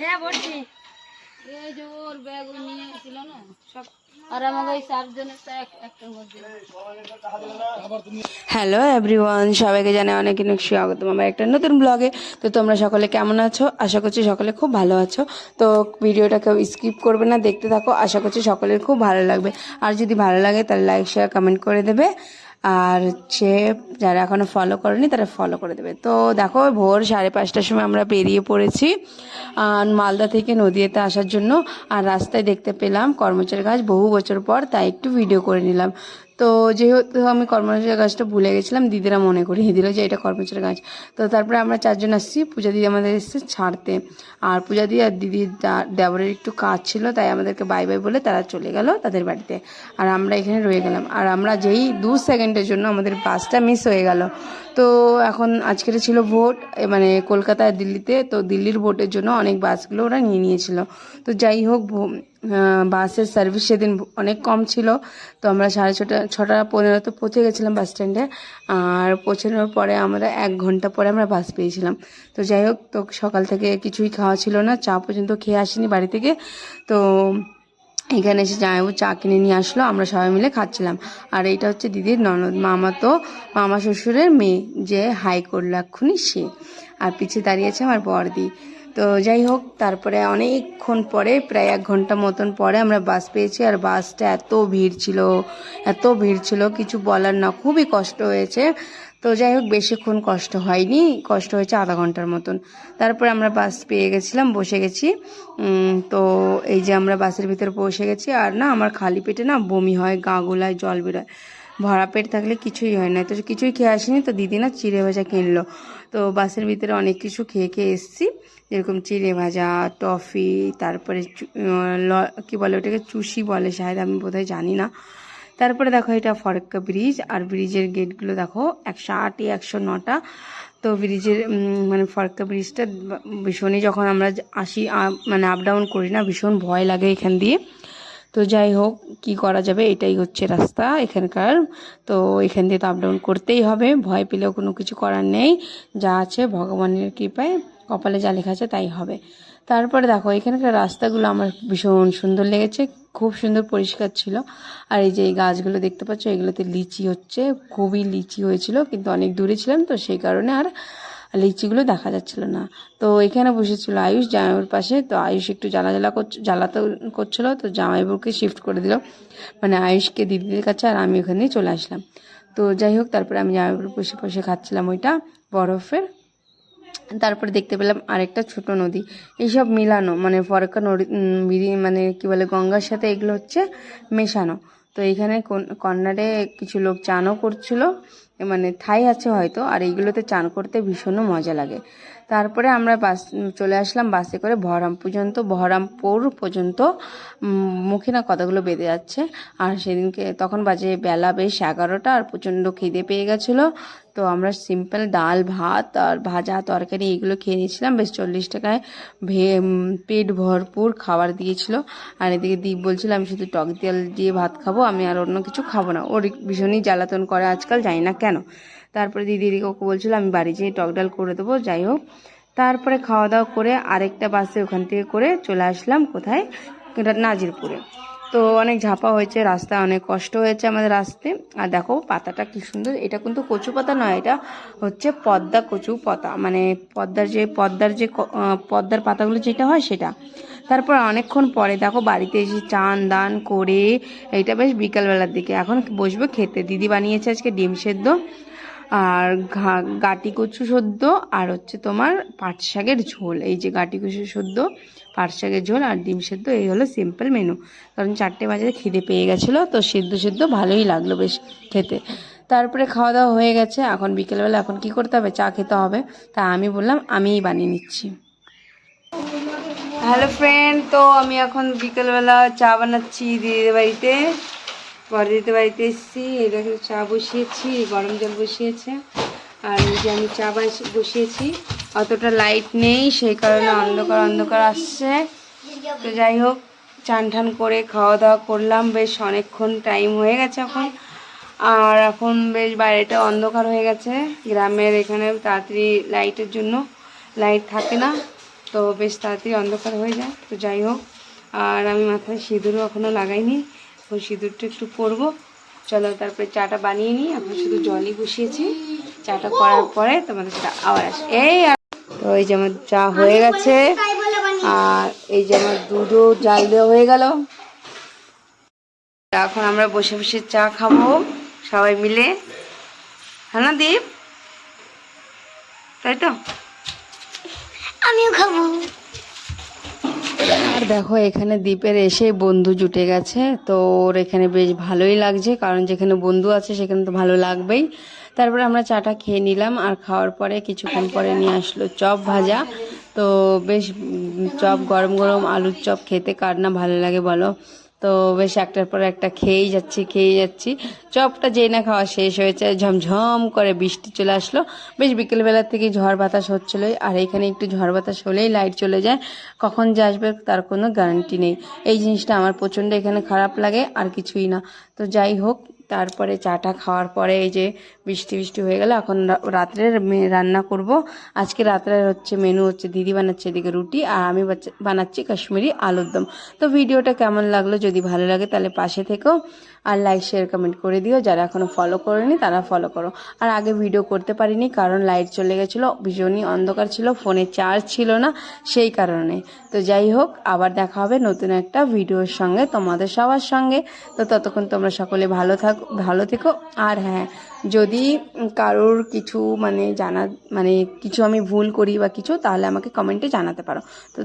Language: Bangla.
হ্যাঁ বলছি। এই যে ওর ব্যাগ নিয়ে এসেছিল না? সব আর আমাকে ওই চারজনের তো এক একটার মধ্যে হ্যালো এভরিওয়ান সবাইকে জানাই অনেক অনেক স্বাগতম আমার একটা নতুন ব্লগে। তো তোমরা সকলে কেমন আছো? আশা করছি সকলে খুব ভালো আছো। তো ভিডিওটা কেউ স্কিপ করবে না দেখতে থাকো। আশা করছি সকলের খুব ভালো লাগবে। আর যদি ভালো লাগে তাহলে লাইক শেয়ার কমেন্ট করে দেবে। আর হচ্ছে যারা এখনও ফলো করেনি, তারা ফলো করে দেবে। তো দেখো, ভোর সাড়ে পাঁচটার সময় আমরা বেরিয়ে পড়েছি মালদা থেকে নদীয়াতে আসার জন্য। আর রাস্তায় দেখতে পেলাম কর্মচারী গাছ বহু বছর পর, তাই একটু ভিডিও করে নিলাম। তো যেহেতু আমি কর্মচারী গাছটা ভুলে গেছিলাম, দিদিরা মনে করিয়ে দিল যে এটা কর্মচারী গাছ তো তারপরে আমরা চারজন আসছি, পূজা দিদি আমাদের এসেছে ছাড়তে। আর পূজা দিদি আর দিদির দেবরের একটু কাজ ছিল, তাই আমাদেরকে বাই বাই বলে তারা চলে গেল তাদের বাড়িতে। আর আমরা এখানে রয়ে গেলাম। আর আমরা যেই দু সেকেন্ডের জন্য আমাদের বাসটা মিস হয়ে গেল। তো এখন আজকের ছিল ভোট মানে কলকাতা দিল্লিতে, তো দিল্লির ভোটের জন্য অনেক বাসগুলো ওরা নিয়ে নিয়েছিল। তো যাই হোক বাসের সার্ভিস সেদিন অনেক কম ছিল। তো আমরা সাড়ে ছটা ছটা পনেরোতে পৌঁছে গেছিলাম বাস স্ট্যান্ডে আর পৌঁছানোর পরে আমরা এক ঘণ্টা পরে আমরা বাস পেয়েছিলাম। তো যাই হোক, তো সকাল থেকে কিছুই খাওয়া ছিল না। চা পর্যন্ত খেয়ে আসিনি বাড়ি থেকে। তো এখানে এসে জামাইবাবু চা কিনে নিয়ে আসলো, আমরা সবাই মিলে খাচ্ছিলাম। আর এইটা হচ্ছে দিদির ননদ মামা তো, মামা শ্বশুরের মেয়ে, যে হাই করল এক্ষুনি সে। আর পিছিয়ে দাঁড়িয়েছে আমার বড়দি। তো যাই হোক, তারপরে অনেকক্ষণ পরে, প্রায় এক ঘণ্টা মতন পরে আমরা বাস পেয়েছি, আর বাসটা এত ভিড় ছিল, এত ভিড় ছিল, কিছু বলার না, খুবই কষ্ট হয়েছে। তো যাই হোক, বেশিক্ষণ কষ্ট হয়নি। কষ্ট হয়েছে আধা ঘণ্টার মতন। তারপরে আমরা বাস পেয়ে গেছিলাম, বসে গেছি। তো এই যে আমরা বাসের ভিতরে বসে গেছি, আর না আমার খালি পেটে না বমি হয়, গা গোলায়, জল বেরোয়। ভরা পেট থাকলে কিছুই হয় না। তো কিছুই খেয়ে আসিনি, তো দিদি না চিড়ে ভাজা কিনলো। তো বাসের ভিতরে অনেক কিছু খেয়ে খেয়ে এসেছি। যেরকম চিড়ে ভাজা, টফি, তারপরে কি বলে ওটাকে, চুষি বলে, শায়দ আমি বোধহয় জানি না। তারপরে দেখো এটা ফরক্কা ব্রিজ, আর ব্রিজের গেটগুলো দেখো, একশো আটই একশো নটা। তো ব্রিজের মানে ফরক্কা ব্রিজটা ভীষণই যখন আমরা আসি মানে আপ ডাউন করি না, ভীষণ ভয় লাগে এখান দিয়ে। তো যাই হোক, কি করা যাবে এটাই হচ্ছে রাস্তা এখানকার। তো এখান দিয়ে তো আপ ডাউন করতেই হবে, ভয় পেলেও কোনো কিছু করার নেই। যা আছে ভগবানের কৃপায়, কপালে যা লেখা আছে তাই হবে। তারপরে দেখো, এখানকার রাস্তাগুলো আমার ভীষণ সুন্দর লেগেছে। খুব সুন্দর পরিষ্কার ছিল। আর এই যে এই গাছগুলো দেখতে পাচ্ছ, এগুলোতে লিচি হচ্ছে। খুবই লিচি হয়েছিল, কিন্তু অনেক দূরে ছিলাম তো, সেই কারণে আর লিচিগুলো দেখা যাচ্ছিল না। তো এখানে বসেছিল আয়ুষ জামাইবুর পাশে। তো আয়ুষ একটু জ্বালা জ্বালা করছে জ্বালাতে করছিল, তো জামাইবাবুকে শিফট করে দিল। মানে আয়ুষকে দিদিদের কাছে আর আমি ওখানেই চলে আসলাম। তো যাই হোক, তারপরে আমি জামাইবুর বসে বসে খাচ্ছিলাম ওইটা বরফের। তারপরে দেখতে পেলাম আরেকটা ছোট নদী। এইসব মিলানো মানে ফরকা নদী মানে কি বলে, গঙ্গার সাথে এগুলো হচ্ছে মেশানো। তো এখানে কোন- কর্নারে কিছু লোক চানও করছিল। মানে থাই আছে হয়তো, আর এইগুলোতে চান করতে ভীষণ মজা লাগে। তারপরে আমরা বাস চলে আসলাম বাসে করে বহরাম পর্যন্ত বহরামপুর পর্যন্ত মুখে না কথাগুলো বেঁধে যাচ্ছে। আর সেদিনকে তখন বাজে বেলা বেশ এগারোটা, আর প্রচণ্ড খিদে পেয়ে গেছিল। তো আমরা সিম্পল ডাল, ভাত আর ভাজা, তরকারি এগুলো খেয়ে নিয়েছিলাম। বেশ চল্লিশ টাকায় ভে পেট ভরপুর খাবার দিয়েছিল। আর এদিকে দীপ বলছিল, আমি শুধু টক তেল দিয়ে ভাত খাব, আমি আর অন্য কিছু খাব না। ওর ভীষণই জ্বালাতন করে আজকাল, জানি না কেন। তারপরে দিদি দিদি ওকে বলছিল, আমি বাড়ি যেয়ে টক ডাল করে দেবো, যাই হোক। তারপরে খাওয়া দাওয়া করে আরেকটা বাসে ওখান থেকে করে চলে আসলাম কোথায়? নাজিরপুরে। তো অনেক ঝাপা হয়েছে রাস্তায় অনেক কষ্ট হয়েছে আমাদের আসতে। আর দেখো পাতাটা কি সুন্দর, এটা কিন্তু কচু পাতা নয়, এটা হচ্ছে পদ্মা কচু পাতা। মানে পদ্মার যে পদ্মার যে পদ্মার পাতাগুলো যেটা হয় সেটা। তারপর অনেকক্ষণ পরে দেখো বাড়িতে এসে চান, দান করে, এইটা বেশ বিকালবেলার দিকে। এখন বসবো খেতে। দিদি বানিয়েছে আজকে ডিম সেদ্ধ। আর গাটি কচু সদ্য আর হচ্ছে তোমার পাট শাকের ঝোল। এই যে গাটি কচু সদ্য পাট শাকের ঝোল আর ডিম সেদ্ধ, এই হলো সিম্পল মেনু কারণ চারটে বাজে খিদে পেয়ে গেছিল, তো সেদ্ধ সেদ্ধ ভালোই লাগল বেশ খেতে। তারপরে খাওয়া দাওয়া হয়ে গেছে, এখন বিকেলবেলা এখন কি করতে হবে? চা খেতে হবে। তা আমি বললাম, আমিই বানিয়ে নিচ্ছি। হ্যালো ফ্রেন্ড তো আমি এখন বিকেলবেলা চা বানাচ্ছি দিদিদের বাড়িতে। বড়দিদিদের বাড়িতে এসেছি এই দেখো চা বসিয়েছি, গরম জল বসিয়েছে। আর এই যে আমি চা বাস- বসিয়েছি, অতটা লাইট নেই, সেই কারণে অন্ধকার অন্ধকার আসছে। তো যাই হোক, চান ঠান করে খাওয়া দাওয়া করলাম, বেশ অনেকক্ষণ টাইম হয়ে গেছে এখন। আর এখন বেশ বাইরেটা অন্ধকার হয়ে গেছে, গ্রামের এখানে তাড়াতাড়ি লাইটের জন্য লাইট থাকে না, তো বেশ তাড়াতাড়ি অন্ধকার হয়ে যায়। তো যাই হোক, আর আমি মাথায় সিঁদুরও এখনও লাগাইনি। এখন সিঁদুরটা একটু পরবো। চলো তারপরে চাটা বানিয়ে নিই। এখন শুধু জলই বসিয়েছি। চাটা করার পরে তোমাদের সাথে আবার আসি। এই আর- তো এই যে আমার চা হয়ে গেছে। আর এই যে আমার দুধও জাল দেওয়া হয়ে গেল। এখন আমরা বসে বসে চা খাব সবাই মিলে। হ্যাঁ না দীপ? তাই তো? আমিও খাব। আর দেখো, এখানে দ্বীপের এসে বন্ধু জুটে গেছে। তো ওর এখানে বেশ ভালোই লাগছে, কারণ যেখানে বন্ধু আছে সেখানে তো ভালো লাগবেই। তারপরে আমরা চাটা খেয়ে নিলাম আর খাওয়ার পরে কিছুক্ষণ পরে নিয়ে আসলো চপ ভাজা। তো বেশ চপ, গরম গরম আলুর চপ খেতে কার না ভালো লাগে বলো? তো বেশ একটার পর একটা খেয়েই যাচ্ছি খেয়ে যাচ্ছি। চপটা যেই না খাওয়া শেষ হয়েছে, ঝমঝম করে বৃষ্টি চলে আসলো। বেশ বিকেলবেলার থেকে ঝড় বাতাস হচ্ছিল। আর এখানে একটু ঝড় বাতাস হলেই লাইট চলে যায়। কখন যে আসবে তার কোনো গ্যারান্টি নেই। এই জিনিসটা আমার প্রচণ্ড এখানে খারাপ লাগে, আর কিছুই না। তো যাই হোক তারপরে চাটা খাওয়ার পরে এই যে বৃষ্টি বৃষ্টি হয়ে গেল, এখন রাত্রে রান্না করব। আজকে রাত্রের হচ্ছে মেনু হচ্ছে দিদি বানাচ্ছে এদিকে রুটি আর আমি বানাচ্ছি কাশ্মীরি আলুর দম। তো ভিডিওটা কেমন লাগল যদি ভালো লাগে তাহলে পাশে থেকেও আর লাইক শেয়ার কমেন্ট করে দিও। যারা এখনও ফলো করেনি তারা ফলো করো। আর আগে ভিডিও করতে পারিনি কারণ লাইট চলে গেছিল, ভীষণই অন্ধকার ছিল ফোনে চার্জ ছিল না সেই কারণে। তো যাই হোক, আবার দেখা হবে নতুন একটা ভিডিওর সঙ্গে তোমাদের সবার সঙ্গে। তো ততক্ষণ তোমরা সকলে ভালো থাক ভালো থেকো। আর হ্যাঁ যদি কারোর কিছু মানে জানা মানে কিছু আমি ভুল করি বা কিছু, তাহলে আমাকে কমেন্টে জানাতে পারো। তো